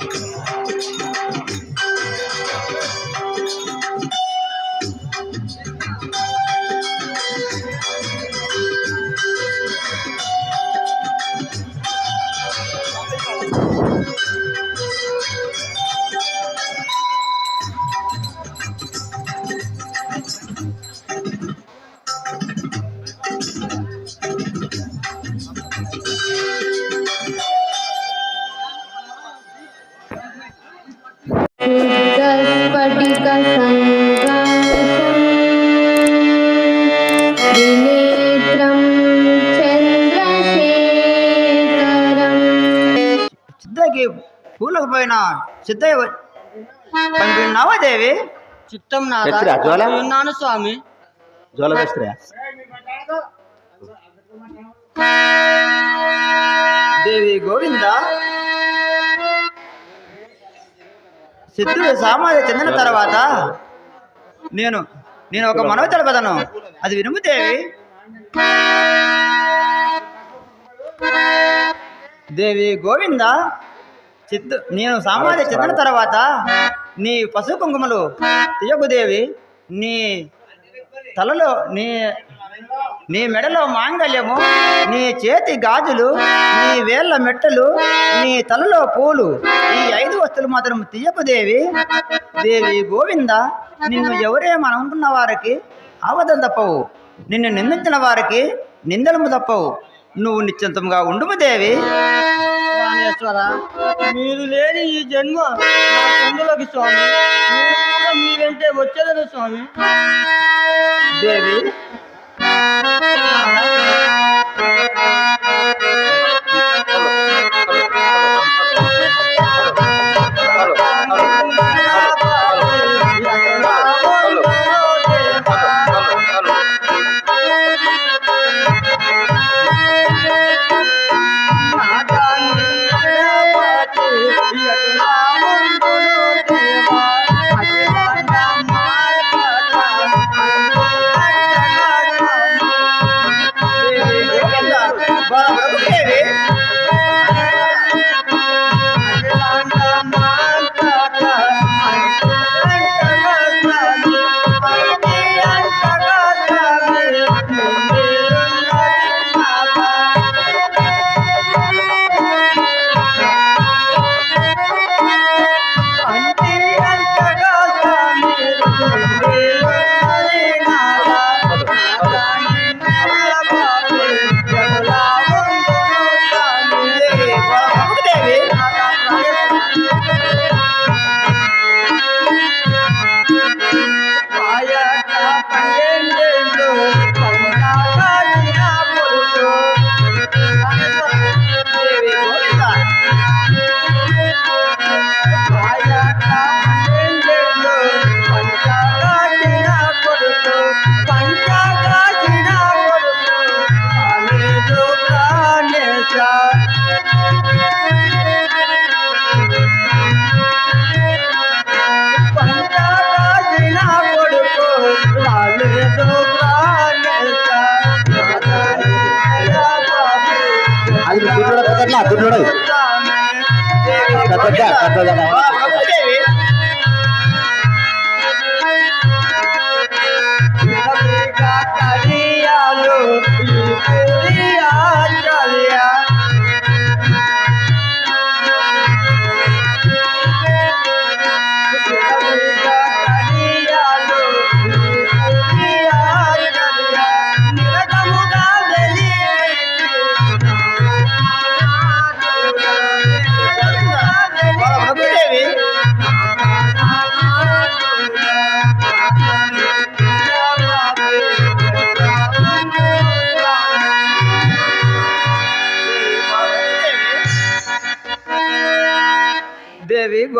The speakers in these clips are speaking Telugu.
Look స్ఫటిక సంకాశం వినేత్రం చంద్రశేఖరం. సిద్ధకి పూలకు పోయిన సిద్ధయ్య పంపినావా దేవి? చిత్తం విన్నాను స్వామి. దేవి గోవిందా? సిద్ధుడు సామాధి చెందిన తర్వాత నేను నేను ఒక మనవి తెలపదను. అది వినుముదేవి దేవి. గోవింద సిద్ధు నేను సామాధి చెందిన తర్వాత నీ పశు కుంకుమలు తీయకు దేవి. నీ తలలో నీ నీ మెడలో మాంగళ్యము నీ చేతి గాజులు నీ వేళ్ళ మెట్టలు నీ తలలో పూలు ఈ ఐదు వస్తువులు మాత్రం తీయకు దేవి. దేవి గోవింద నిన్ను ఎవరేమని అనుకున్న వారికి అవధం తప్పవు. నిన్ను నిందించిన వారికి నిందలము తప్పవు. నువ్వు నిశ్చింతంగా ఉండుము దేవి. మీరు లేని ఈ జన్మ చందులకి స్వామి. మీరంటే వచ్చేదని స్వామి. దేవి దేవి అది గుడ్లోడ పెద్దట్లా గుడ్లోడ పెద్ద పెద్ద.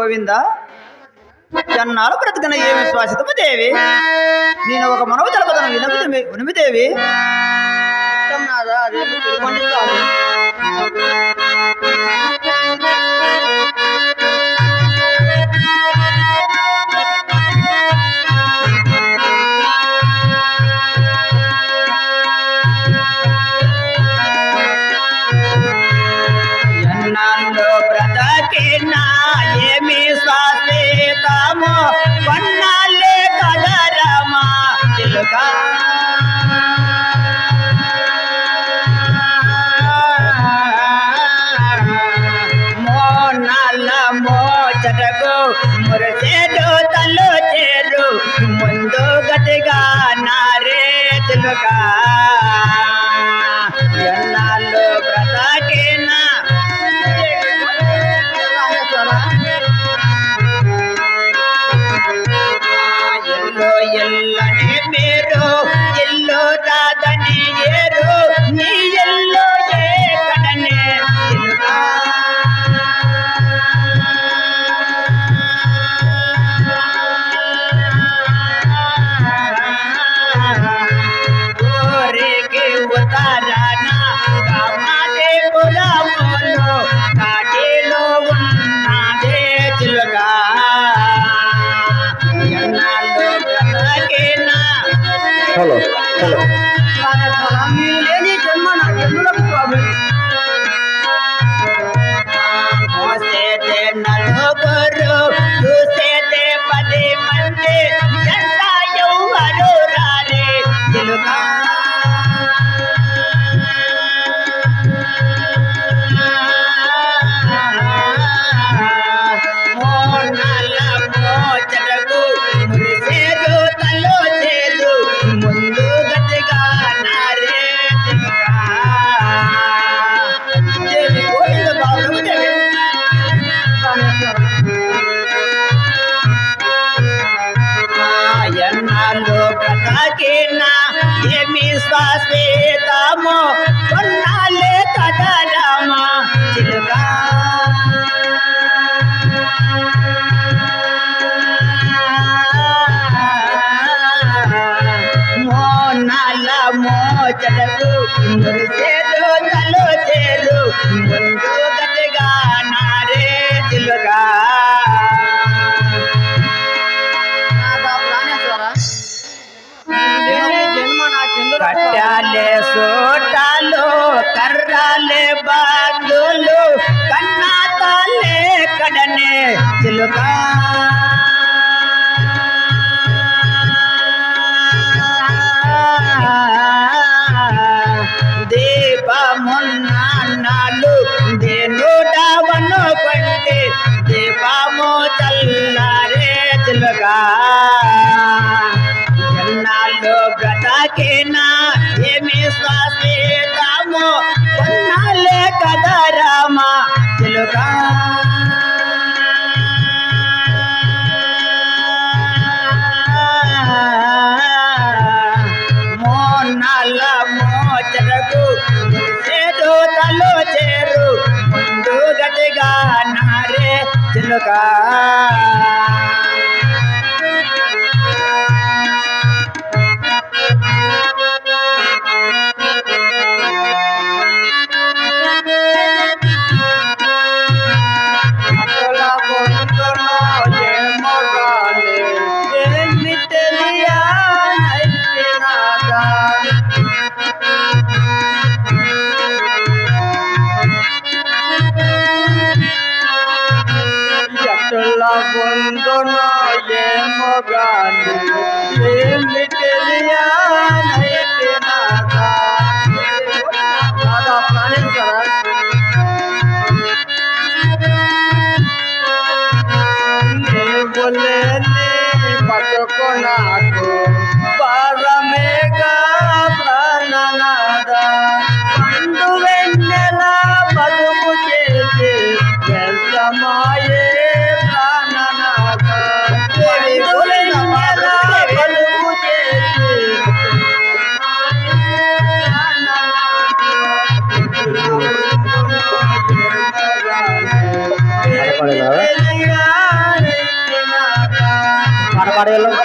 గోవింద? జన్నాలు బ్రతికిన ఏ విశ్వాసితము దేవి? నేను ఒక మనవు తెలపదను వినుమి వినుమితేవి నాదా రేపు జగదా మోచటకు మురసేడు తల్లు చేరు. ముందు గతిగా నా రేతులుగా చేదు తలు చేదు. గట్టిగా నారే చిలుగా పట్టాలే సోటాలు కర్రాలే బాధులు కన్నా తాలే కడనే చిలుగా మొన్నాళ్ళు దేనుడవను కొంటే దేవామో తల్లి का। বন্ধু নয়ে মগান প্রেম মিটে লিয়া নাইতে রেল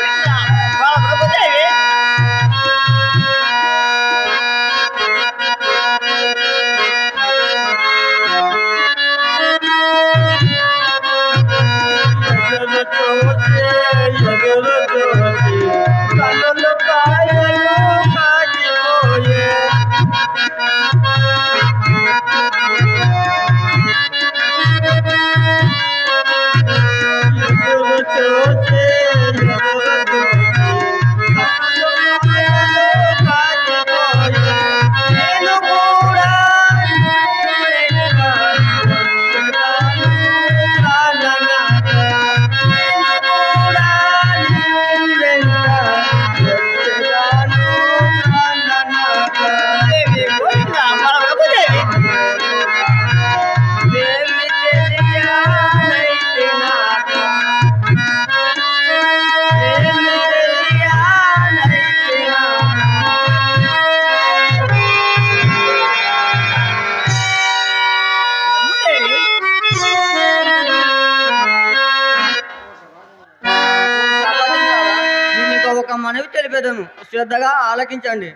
మనవి తెలిపేదము శ్రద్ధగా ఆలకించండి.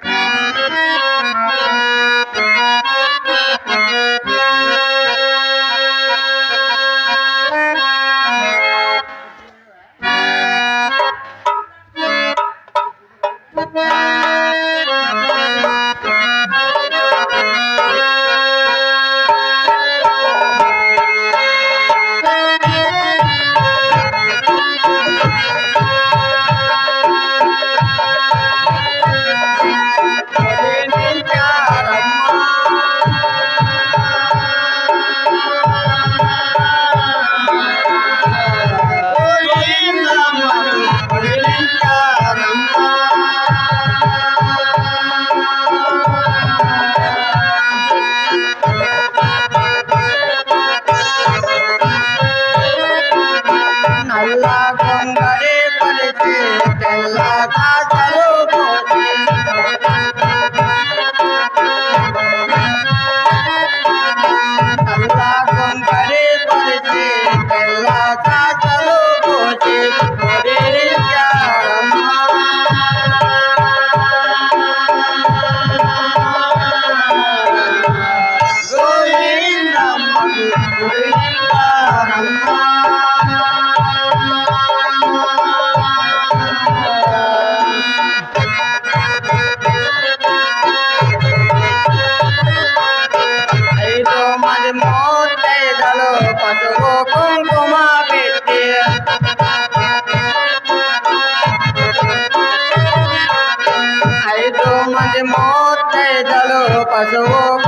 বাসব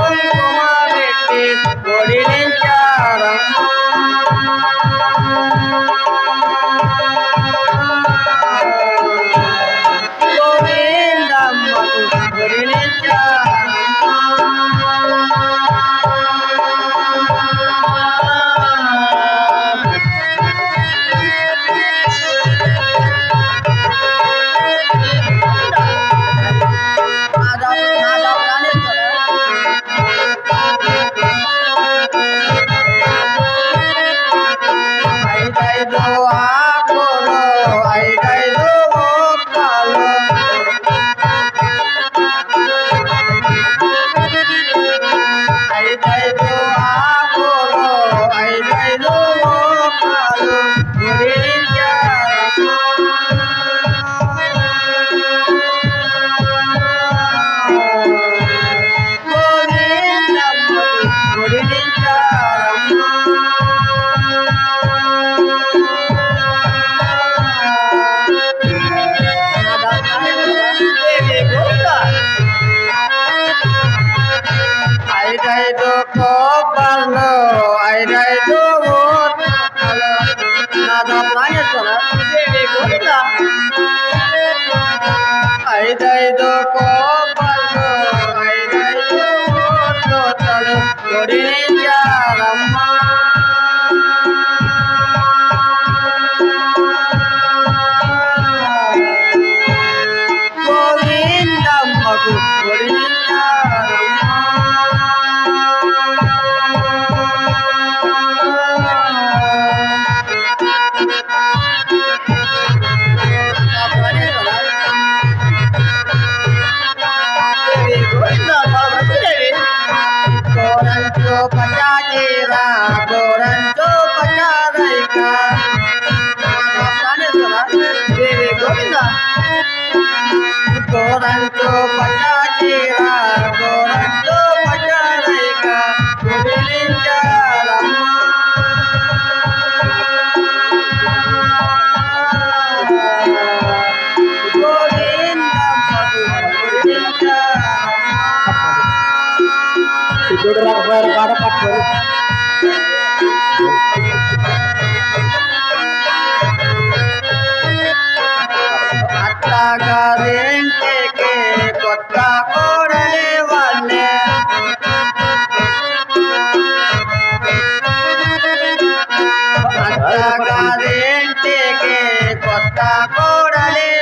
তো কপাল আইরাই তো না দাম লাগে না আইরাই তো কপাল Goran to Pachachira, Goran Jodoh Akbar, para pakar. Esta